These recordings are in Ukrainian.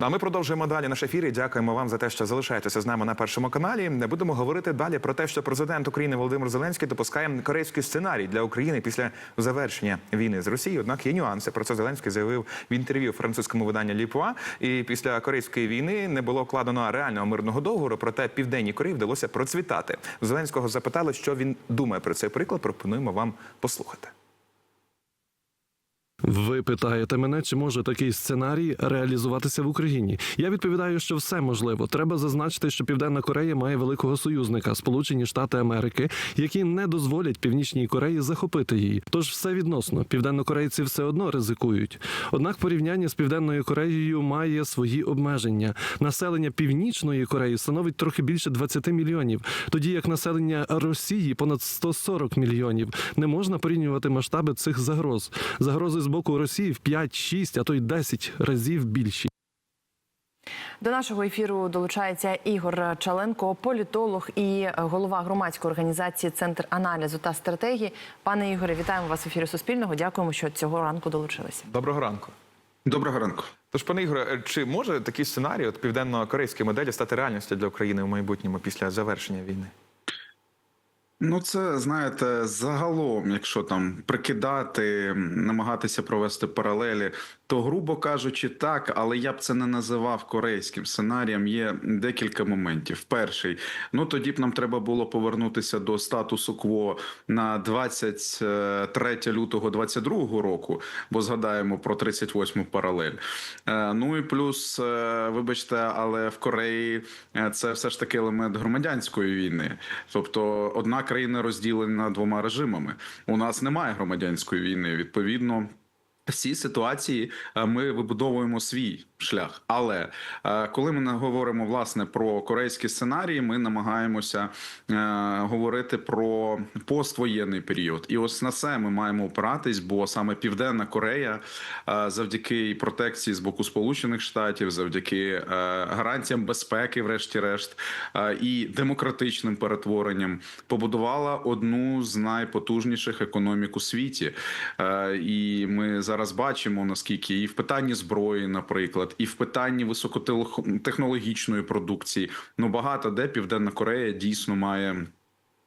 Ну, А ми продовжуємо далі наш ефір. і Дякуємо вам за те, що залишаєтеся з нами на першому каналі. Не будемо говорити далі про те, що президент України Володимир Зеленський допускає корейський сценарій для України після завершення війни з Росією. Однак є нюанси. Про це Зеленський заявив в інтерв'ю французькому виданню Ліпуа. І після корейської війни не було вкладено реального мирного договору. Проте південній Кореї вдалося процвітати. Зеленського запитали, що він думає про цей приклад. Пропонуємо вам послухати. Ви питаєте мене, чи може такий сценарій реалізуватися в Україні? Я відповідаю, що все можливо. Треба зазначити, що Південна Корея має великого союзника Сполучені Штати Америки, які не дозволять Північній Кореї захопити її. Тож все відносно південнокорейці все одно ризикують. Однак порівняння з Південною Кореєю має свої обмеження. Населення Північної Кореї становить трохи більше 20 мільйонів, тоді як населення Росії понад 140 мільйонів. Не можна порівнювати масштаби цих загроз. Загрози з боку Росії в 5, 6, а то й 10 разів більші. До нашого ефіру долучається Ігор Чаленко, політолог і голова громадської організації Центр аналізу та стратегії. Пане Ігоре, вітаємо вас в ефірі Суспільного. Дякуємо, що цього ранку долучилися. Доброго ранку. Доброго ранку. Тож, пане Ігоре, чи може такий сценарій от південно-корейської моделі стати реальністю для України в майбутньому після завершення війни? Ну, це знаєте, загалом, якщо там прикидати, намагатися провести паралелі, то грубо кажучи, так, але я б це не називав корейським сценарієм. Є декілька моментів. Перший, ну тоді б нам треба було повернутися до статусу кво на 23 лютого 22 року, бо згадаємо про 38 паралель. Е, Ну і плюс, е, вибачте, але в Кореї е, це все ж таки елемент громадянської війни, тобто одна країна розділена двома режимами. У нас немає громадянської війни. Відповідно, в цій ситуації е, ми вибудовуємо свій шлях. Але е, коли ми говоримо власне про корейські сценарії, ми намагаємося е, говорити про поствоєнний період. І ось на це ми маємо опиратись, бо саме Південна Корея, е, завдяки протекції з боку Сполучених Штатів, завдяки гарантіям безпеки, врешті-решт, і демократичним перетворенням, побудувала одну з найпотужніших економік у світі. І ми зараз бачимо наскільки і в питанні зброї, наприклад, і в питанні високотехнологічної продукції, ну багато де Південна Корея дійсно має.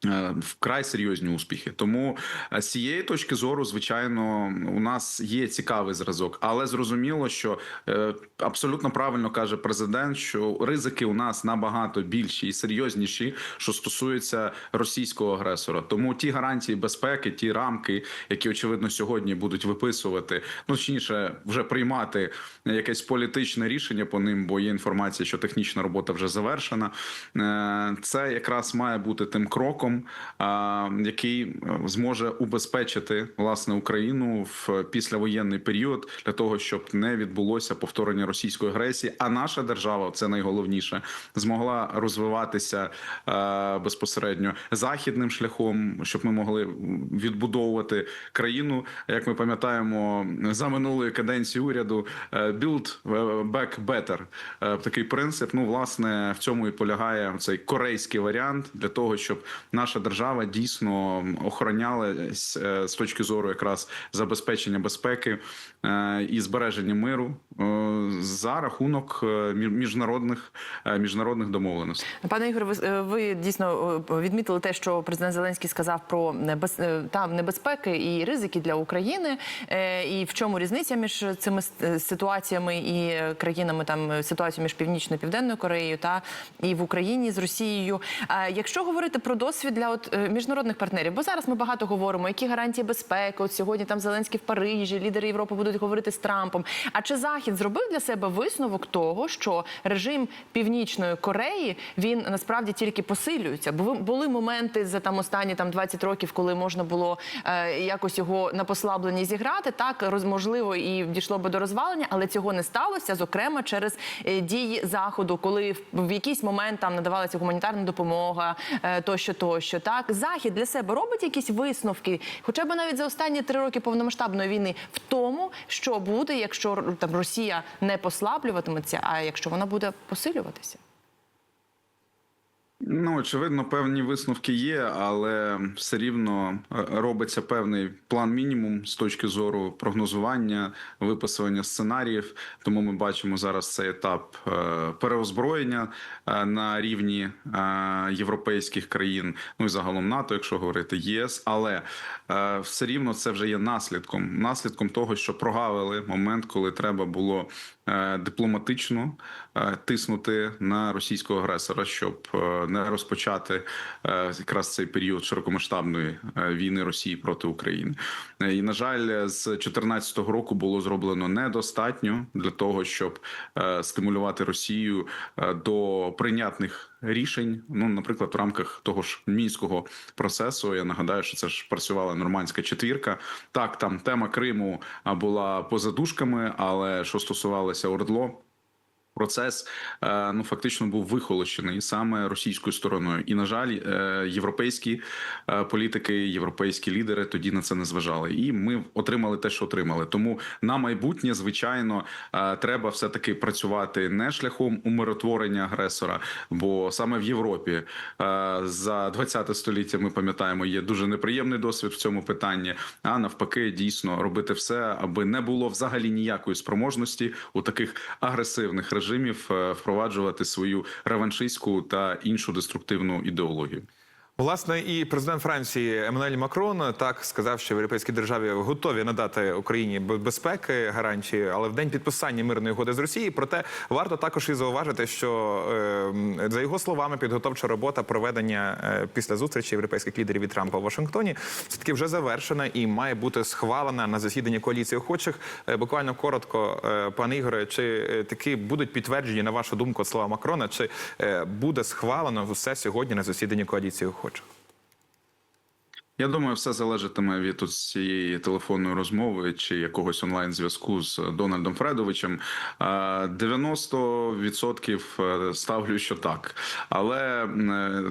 Е, Вкрай серйозні успіхи, тому е, з цієї точки зору, звичайно, у нас є цікавий зразок, але зрозуміло, що е, абсолютно правильно каже президент, що ризики у нас набагато більші і серйозніші, що стосується російського агресора. Тому ті гарантії безпеки, ті рамки, які очевидно сьогодні будуть виписувати, ну точніше, вже приймати якесь політичне рішення по ним, бо є інформація, що технічна робота вже завершена. Це якраз має бути тим кроком, а, який е, зможе убезпечити власне Україну в післявоєнний період для того, щоб не відбулося повторення російської агресії. А наша держава, це найголовніше, змогла розвиватися е, безпосередньо західним шляхом, щоб ми могли відбудовувати країну. Як ми пам'ятаємо, за минулої каденції уряду е, «Build back better» такий принцип. Ну, власне, в цьому і полягає цей корейський варіант для того, щоб наша держава дійсно охоронялась е, з точки зору якраз забезпечення безпеки е, і збереження миру за рахунок е, міжнародних е, міжнародних домовленостей. Пане Ігоре, ви, е, ви дійсно е, відмітили те, що президент Зеленський сказав про небез, е, там небезпеки і ризики для України, е, і в чому різниця між цими е, ситуаціями і е, країнами, там е, ситуацію між північною і південною Кореєю та і в Україні з Росією. Якщо говорити про досвід для от е, міжнародних партнерів, бо зараз ми багато говоримо, які гарантії безпеки. От сьогодні там Зеленський в Парижі, лідери Європи будуть говорити з Трампом. А чи Захід зробив для себе висновок того, що режим Північної Кореї він насправді тільки посилюється? Бо були моменти за там останні там 20 років, коли можна було е, якось його на послабленні зіграти. Так роз, можливо, і дійшло би до розвалення, але цього не сталося. Зокрема, через е, дії заходу, коли в, в якийсь момент там надавалася гуманітарна допомога, е, тощо, тощо. Так захід для себе робить якісь висновки, хоча б навіть за останні три роки повномасштабної війни, в тому, що буде, якщо там Росія не послаблюватиметься, а якщо вона буде посилюватися. Ну, очевидно, певні висновки є, але все рівно е, робиться певний план мінімум з точки зору прогнозування, виписування сценаріїв. Тому ми бачимо зараз цей етап е, переозброєння е, на рівні європейських країн, ну і загалом НАТО, якщо говорити ЄС. Але все рівно це вже є наслідком, наслідком того, що прогавили момент, коли треба було дипломатично тиснути на російського агресора, щоб не розпочати е, якраз цей період широкомасштабної е, війни Росії проти України. Е, І на жаль, з 2014 року було зроблено недостатньо для того, щоб стимулювати Росію до прийнятних рішень. Ну, наприклад, в рамках того ж мінського процесу. Я нагадаю, що це ж працювала нормандська четвірка. Так, там тема Криму була поза дужками, але що стосувалося Ордло. Процес е, ну фактично був вихолощений саме російською стороною, і на жаль, е, європейські е, політики, європейські лідери тоді на це не зважали. І ми отримали те, що отримали. Тому на майбутнє, звичайно, треба все таки працювати не шляхом умиротворення агресора, бо саме в Європі за 20 століття ми пам'ятаємо, є дуже неприємний досвід в цьому питанні. А навпаки, дійсно робити все, аби не було взагалі ніякої спроможності у таких агресивних режимів е, впроваджувати свою реваншистську та іншу деструктивну ідеологію. Власне, і президент Франції Еммануель Макрон так сказав, що в європейській державі готові надати Україні безпеки гарантії, але в день підписання мирної угоди з Росією. Проте варто також і зауважити, що е, за його словами підготовча робота проведення е, після зустрічі європейських лідерів і Трампа в Вашингтоні все таки вже завершена і має бути схвалена на засіданні коаліції охочих. Е, Буквально коротко, е, пане Ігоре, чи таки будуть підтверджені на вашу думку слова Макрона, чи буде схвалено все сьогодні на засіданні коаліції? хочу. Я думаю, все залежатиме від цієї телефонної розмови чи якогось онлайн зв'язку з Дональдом Фредовичем. Е, 90% ставлю, що так, але е,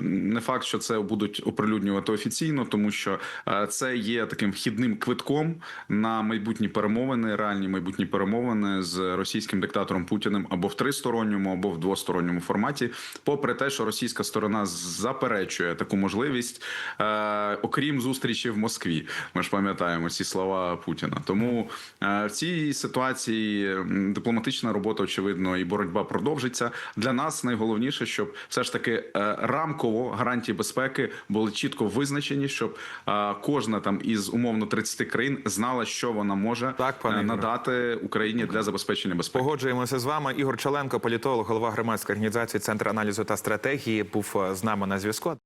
не факт, що це будуть оприлюднювати офіційно, тому що е, це є таким вхідним квитком на майбутні перемовини, реальні майбутні перемовини з російським диктатором Путіним або в тристоронньому, або в двосторонньому форматі. Попри те, що російська сторона заперечує таку можливість, е, окрім зустрічі в Москві. Ми ж пам'ятаємо ці слова Путіна. Тому е, в цій ситуації дипломатична робота, очевидно, і боротьба продовжиться. Для нас найголовніше, щоб все ж таки е, рамково гарантії безпеки були чітко визначені, щоб е, кожна там із умовно 30 країн знала, що вона може Так, пане надати Україні для забезпечення безпеки. Погоджуємося з вами. Ігор Чаленко, політолог, голова громадської організації Центр аналізу та стратегії, був з нами на зв'язку.